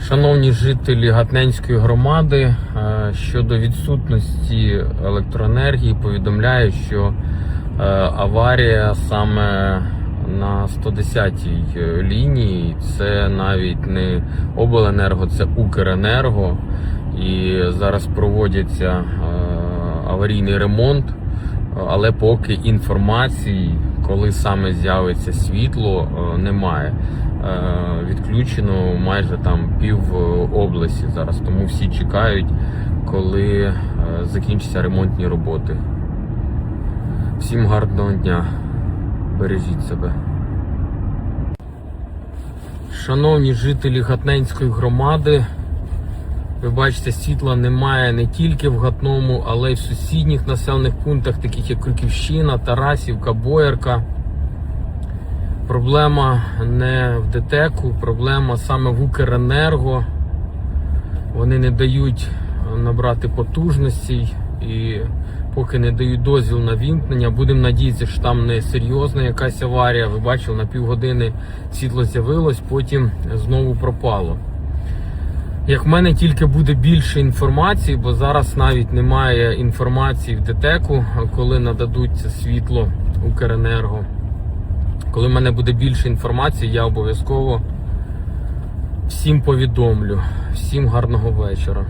Шановні жителі Гатненської громади, е, щодо відсутності електроенергії, повідомляю, що е, аварія саме на 110-й лінії. Це навіть не обленерго, це Укренерго. І зараз проводяться е, аварійний ремонт, але поки інформації, коли саме з'явиться світло, е, немає. Е, Відключено майже там пів е, області зараз, тому всі чекають, коли е, закінчаться ремонтні роботи. Всім гарного дня. Бережіть себе. Шановні жителі Гатненської громади, ви бачите, світла немає не тільки в Гатному, але й в сусідніх населених пунктах, таких як Крюківщина, Тарасівка, Боярка. Проблема не в ДТЕКу, проблема саме в Укренерго. Вони не дають набрати потужностей і поки не дають дозвіл на вімкнення. Будемо надіятися, що там не серйозна якась аварія. Ви бачили, на півгодини світло з'явилось, потім знову пропало. Як в мене тільки буде більше інформації, бо зараз навіть немає інформації в ДТЕКу, коли нададуть це світло Укренерго. Коли в мене буде більше інформації, я обов'язково всім повідомлю. Всім гарного вечора.